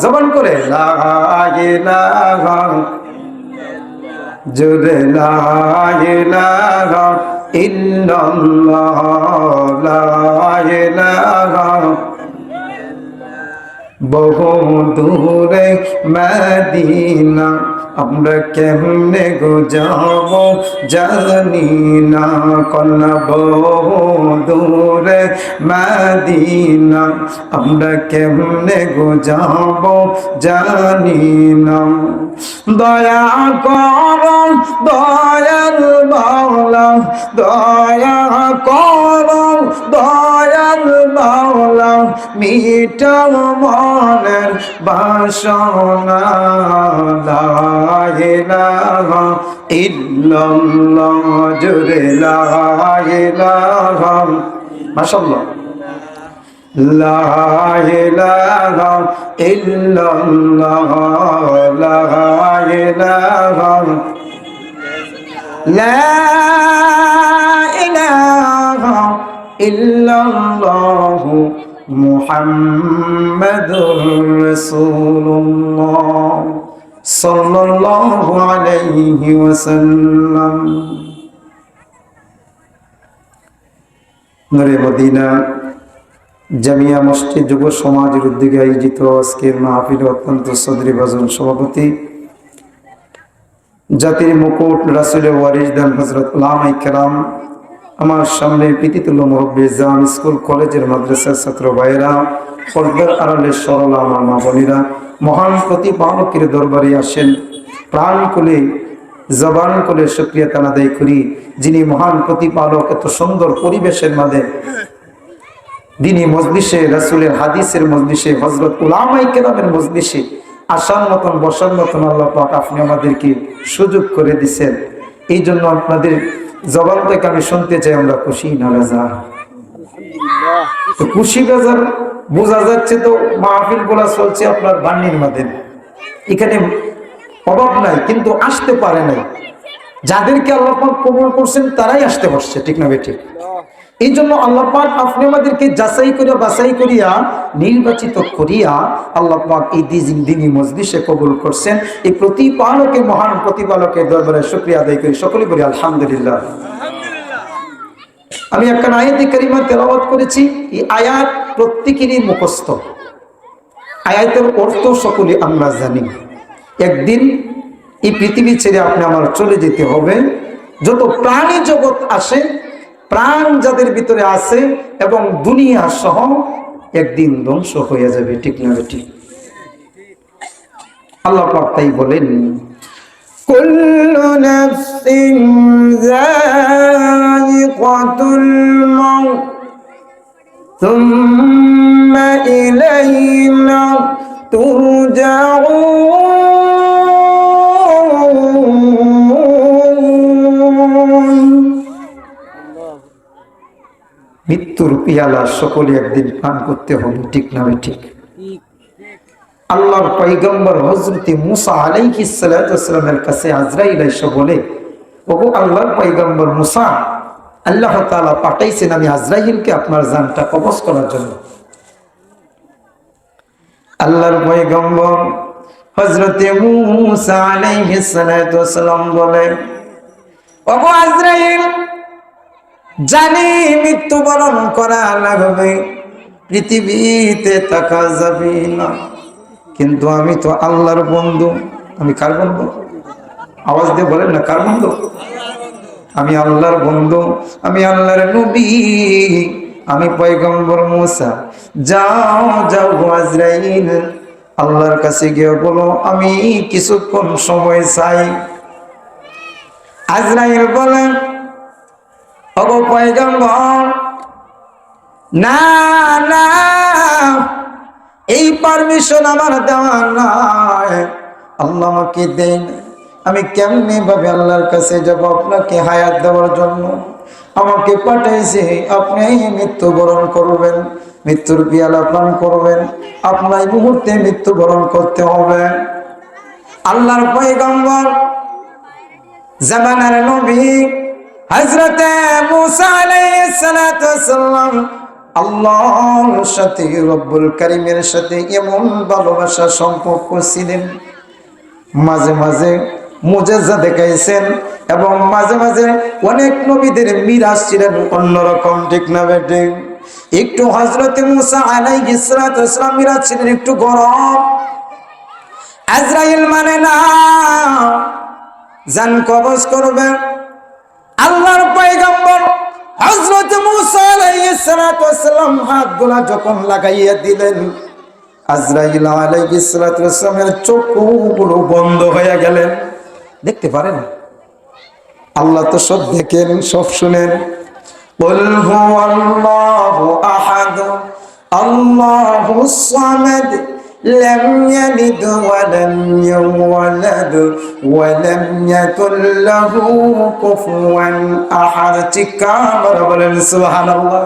জবান করে জুড়ে বহু দূরে মদিনা আমরা কেমনে গো যাব জানি না বহু দূরে মদিনা। আমরা কেমনে গো যাব জানি না। দয়া কর দয়াল বাউলা দয়া কর বাউলা মিটাও মনের বাসনা লা ইলাহা ইল্লাল্লাহ জুরে লা ইলাহা মাশাআল্লাহ লা ইলাহা ইল্লাল্লাহ লা ইলাহা لا إله إلا الله মুহাম্মাদুর রাসূলুল্লাহ সাল্লাল্লাহু আলাইহি ওয়াসাল্লাম। নূরে মদিনা জামিয়া মসজিদ যুব সমাজের উদ্যোগে আয়োজিত আজকের মাহফিল অত্যন্ত সদরি বাজন সভাপতি জাতির মুকুট রাসুলের ওয়ারিস দান হজরত লামাই কেরাম আমার সামনে পিতিতুল্য মুরব্বী জাম স্কুল, কলেজের মাদ্রাসার ছাত্র ভাইয়েরা পর্দার আড়ালে সরলা আমার মা বোনেরা, মহান প্রতিপালকের দরবারে আসেন। প্রাণ খুলে জবান খুলে সক্রিয় তানাদাই করি, যিনি মহান প্রতিপালক এত সুন্দর পরিবেশের মাঝে। দিনী মজলিসে, রাসুলের হাদিসের মজলিসে হজরত উলামাই কেরামের মজলিসে আসার মতন, বসার মতন আল্লাহ পাক আপনি আমাদেরকে সুযোগ করে দিছেন। এই জন্য আপনাদের জবান থেকে আমি শুনতে চাই, আমরা খুশি না রাজা তো খুশি বাজার বোঝা যাচ্ছে তো মাহফিলগুলা চলছে আপনার বান্নির মাঝে। এখানে অভাব নাই, কিন্তু আসতে পারে নাই। যাদেরকে আল্লাহ পাক কবুল করছেন, তারাই আসতে পারছে ঠিক না বেঠিক? এই জন্য আল্লাহ পাক আপনি আমাদেরকে যাচাই করিয়া বাছাই করিয়া নির্বাচিত করিয়া আল্লাপাক এই দিন দিনী মজলিসে কবুল করছেন। এই প্রতিপালকে মহান প্রতিপালকের দরবারে শুক্রিয়া আদায় করি। সকলে বলি আলহামদুলিল্লাহ। আমি একটা আয়াতি কারিমা তেলাওয়াত করেছি। এই আয়াত প্রত্যেকেরই মুখস্থ। আয়াতের অর্থ সকলে আমরা জানি। একদিন এই পৃথিবী ছেড়ে আপনি আমার চলে যেতে হবে। যত প্রাণী জগৎ আসে প্রাণ যাদের ভিতরে আছে এবং দুনিয়া সহ একদিন ধ্বংস হয়ে যাবে ঠিক না ঠিক আল্লাহ পাক তাই বলেন كل نفس ذائقة الموت ثم পিয়ালা সকলে একদিন পান করতে হবে, ঠিক না ঠিক? আল্লাহর পৈগম্বর হজরতে মুসা আলাইহি সালামের কাছে আজরাইল এসে বলে, ওগো আল্লাহর পৈগম্বর মুসা, আল্লাহ তাআলা পাঠাইছেন আমি আজরাইলকে আপনার জানটা কবজ করার জন্য। আল্লাহর পৈগম্বর হজরতে মুসা আলাইহি সালাম বলে, ওগো আজরাইল জানি মৃত্যুবরণ করা লাগবে। পৃথিবীতে থাকা যাবে না। কিন্তু আমি তো আল্লাহর বন্ধু। আমি কার বন্ধু? আওয়াজ দিয়ে বলেন না, কার বন্ধু? আমি আল্লাহর বন্ধু। আমি আল্লাহর নবী। আমি পয়গম্বর মুসা। যাও যাও আজরাইল। আল্লাহর কাছে গিয়ে বলো, আমি কিছুক্ষণ সময় চাই। আজরাইল বলেন অগো পয়গম্বর। না না, এই পারমিশন আমার দেওয়া নয়। আল্লাহ আমাকে দেন। আমি কেমনি ভাবে আল্লাহর কাছে যাব আপনাকে হায়াত দেওয়ার জন্য? আমাকে পাঠাইছে আপনি মৃত্যুবরণ করবেন, মৃত্যুর পিয়ালা পান করবেন। আপনার মুহূর্তে মৃত্যুবরণ করতে হবে। আল্লাহর পয়গম্বর, জামানার নবী হজরতে মুসা ওয়াস আল্লাহর সাথে, রব্বুল কারিমের সাথে এমন ভালোবাসা সম্পর্ক ছিলেন। মাঝে মাঝে মুজাজা দেখাইছেন এবং মাঝে মাঝে অনেক নবীদের মিরাজ ছিলেন অন্যরকম, ঠিক না বেটে? একটু হজরতে মুসা আলাই ইসলাম মিরাজ ছিলেন একটু গরম। আজরাইল মানে না, জান কবজ করবে। আল্লাহর পয়গম্বর হজরত সালাম হাত গোলা যখন লাগাইয়া দিলেন, আজরাইল আলাইসালামের চোখগুলো বন্ধ হয়ে গেলেন। দেখতে পারেন? আল্লাহ তো সব দেখেন, সব শুনেন। আল্লাহ আহাদ, আল্লাহ لم يلد ولم يولد ولم يكن له كفوا أحد চিৎকার বলেন সুবহানাল্লাহ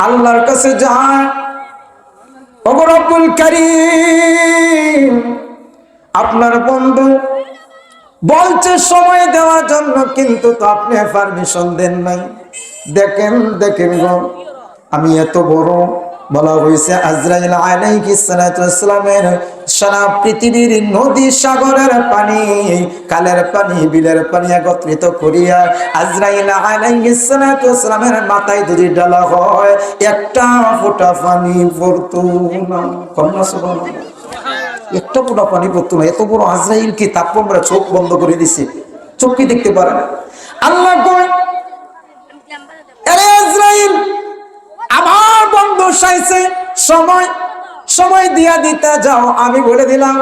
আল্লাহর কাছে যায় ওগো রব্বুল কারীম আপনার বন্ধু বলছে সময় দেওয়ার জন্য কিন্তু তো আপনি পারমিশন দেন নাই দেখেন দেখেন গো আমি এত বড় বলা হয়েছে, আজরাইল ওয়াসসালামের সারা পৃথিবীর নদী সাগরের পানি কালের পানি, বিলের পানি একত্রিত করিয়া আজরাইল ওয়াসসালামের মাথায় যদি ডালা হয়, একটা ফোঁটা পানি পড়তো না। কন্যা একটা ফোঁটা পানি পড়তো না। এত বড় আজরাইল কি তাপমাত্রা চোখ বন্ধ করে দিছে? চোখ কি দেখতে পারে না? আল্লাহ কয়, আরে আজরাইল আমার বন্ধু সাইছে, সময় সময় দিয়া দিতে যাও, আমি বলে দিলাম।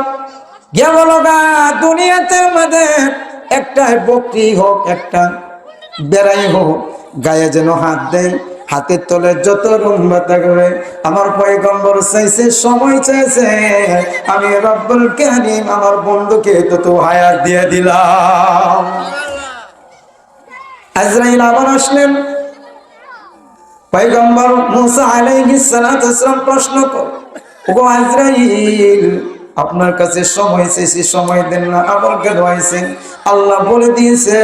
দুনিয়াতে একটা বকরি হোক, একটা বেড়াই হোক, গায়ে যেন হাত দেয়, হাতের তলে যত রুম্বা থাকবে আমার পয়গম্বর চাইছে, সময় চাইছে, আমি রব্বুল কারিম, আমার বন্ধুকে তত হায়াত দিয়ে দিলাম। আজরাইল আবার আসলেন পয়গম্বর মুসা আলাইহিস সালাতু প্রশ্ন ওগো আজরাইল, আপনার কাছে সময় চেয়েছি, সময় দেন না আবার কেন আইছেন আল্লাহ বলে দিয়েছে,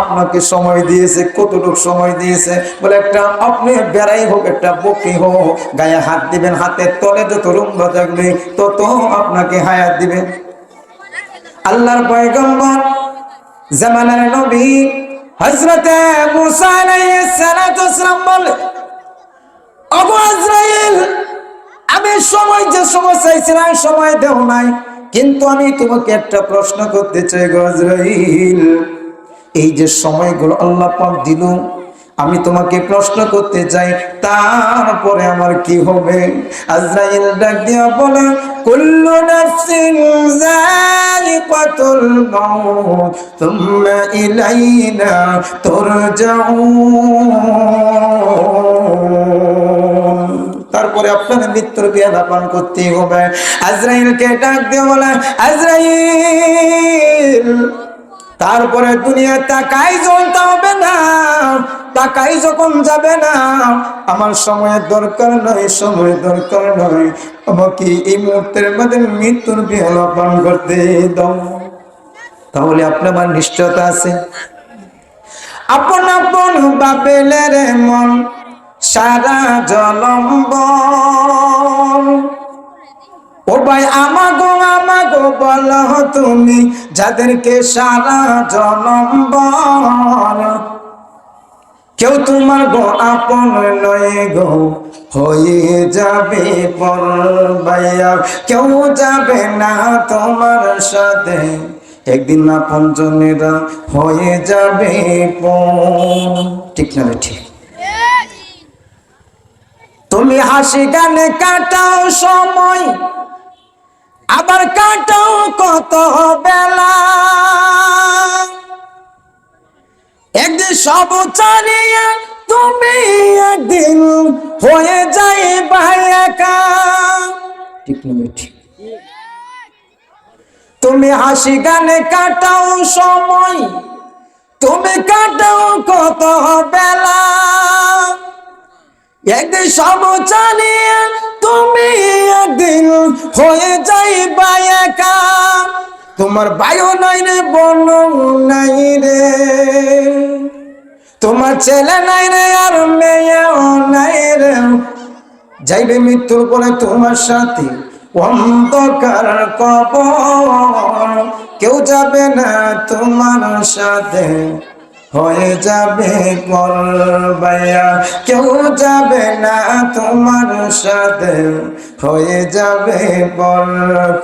আপনাকে সময় দিয়েছে, কতটুকু সময় দিয়েছে? বলে, একটা আপনি বেড়াই হোক, একটা বকি হোক, গায়ে হাত দিবেন, হাতের তলে যত রুম্ব থাকবে, তত আপনাকে হায়াত দিবেন আল্লাহর পয়গম্বর, জামানার নবী হজরতে আমি সময় যে সময় চাইছিলাম, সময় দেও নাই। কিন্তু আমি তোমাকে একটা প্রশ্ন করতে চাই গজরাইল এই যে সময়গুলো আল্লাহ পাক দিল আমি তোমাকে প্রশ্ন করতে চাই, তারপরে আমার কি হবে? আজরাইল ডাক দিয়া বলে, কুল্লু নাফসিন যায়িকাতুল মাউত ইলাইনা তুরজাউন। তারপরে আপনার মৃত্যুর বিয়াদা পান করতেই হবে। আজরাইলকে ডাক দিয়ে বলে, আজরাইল তারপরে দুনিয়া তাকাই জ্বলতে হবে না, তাকাই যখন যাবে না। আমার সময়ের দরকার নয় সময় দরকার নয় আমাকে এই মুহূর্তের মধ্যে মৃত্যুর বিহালা পান করতে দাও? তাহলে আপনার আমার নিশ্চয়তা আছে। আপন আপন বাবেলের মন সারা জলম্ব ও ভাই, আমাগো বল তুমি, যাদেরকে সারা জলম্বর কেউ তোমার গো আপন নয় গো, হয়ে যাবে পর ভাইয়া। কেউ যাবে না তোমার সাথে, একদিন আপন জনেরা হয়ে যাবে ঠিক না ঠিক? তুমি হাসি গানে কাটাও সময় আবার কাটাও কত বেলা। একদিন সব চালিয়ে তুমি একদিন হয়ে ঠিক তুমি হাসি গানে কাটাও সময়, তুমি কাটাও কত বেলা। একদিন সব চালিয়ে তুমি হয়ে একা। তোমার বায়ু নাই রে বন নাই রে। তোমার ছেলে নাই রে, আর মেয়েও নাই রে। যাইবে মৃত্যুর পরে তোমার সাথে, অন্ধকার কবর। কেউ যাবে না তোমার সাথে। হয়ে যাবে করবাইয়া কেউ যাবে না তোমার সাথে, হয়ে যাবে পর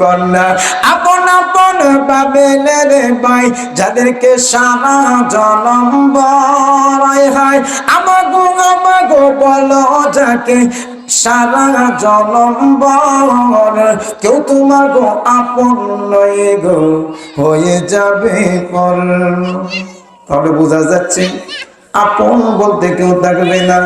কন্যা আপন আপন পাবে রে ভাই যাদেরকে সারা জনম বড়াই হয়। আমাগো আমাগো বলো যাকে, সারা জনম বর। কেউ তোমার গো আপন নয় গো, হয়ে যাবে পর। তাহলে বোঝা যাচ্ছে আপন বলতে কেউ থাকবে না।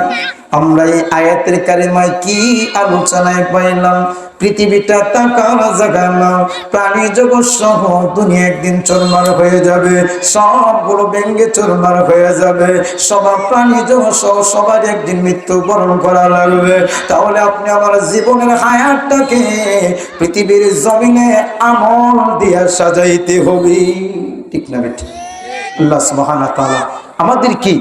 আমরা এই আয়াতের কারিমায় কি আলোচনায় পাইলাম? পৃথিবীটা তাকার জায়গা প্রাণী জগৎ সহ দুনিয়া একদিন চরমার হয়ে যাবে। সবগুলো ব্যঙ্গে চরমার হয়ে যাবে। সবার প্রাণী জগৎ সহ সবার একদিন মৃত্যু বরণ করা লাগবে। তাহলে আপনি আমার জীবনের হায়াতটাকে পৃথিবীর জমিনে আমল দিয়া সাজাইতে হবে। ঠিক না বেঠিক? আল্লাহ আমাদের কি?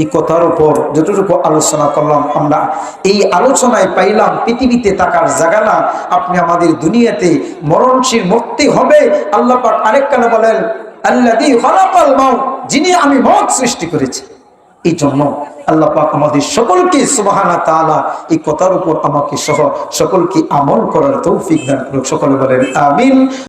এই কথার উপর যতটুকু আলোচনা করলাম আমরা, এই আলোচনায় পাইলাম পৃথিবীতে থাকার জায়গা না। আপনি আমাদের দুনিয়াতে মরণশীল মরতে হবে। আল্লাহ পাক আরেক কানে বলেন যিনি আমি মত সৃষ্টি করেছি। এই জন্য আল্লাহ পাক আমাদের সকলকে সুবহানা তাআলা এই কথার উপর আমাকে সহ সকলকে আমল করার তৌফিক দান করুক। সকলে বলেন, আমিন।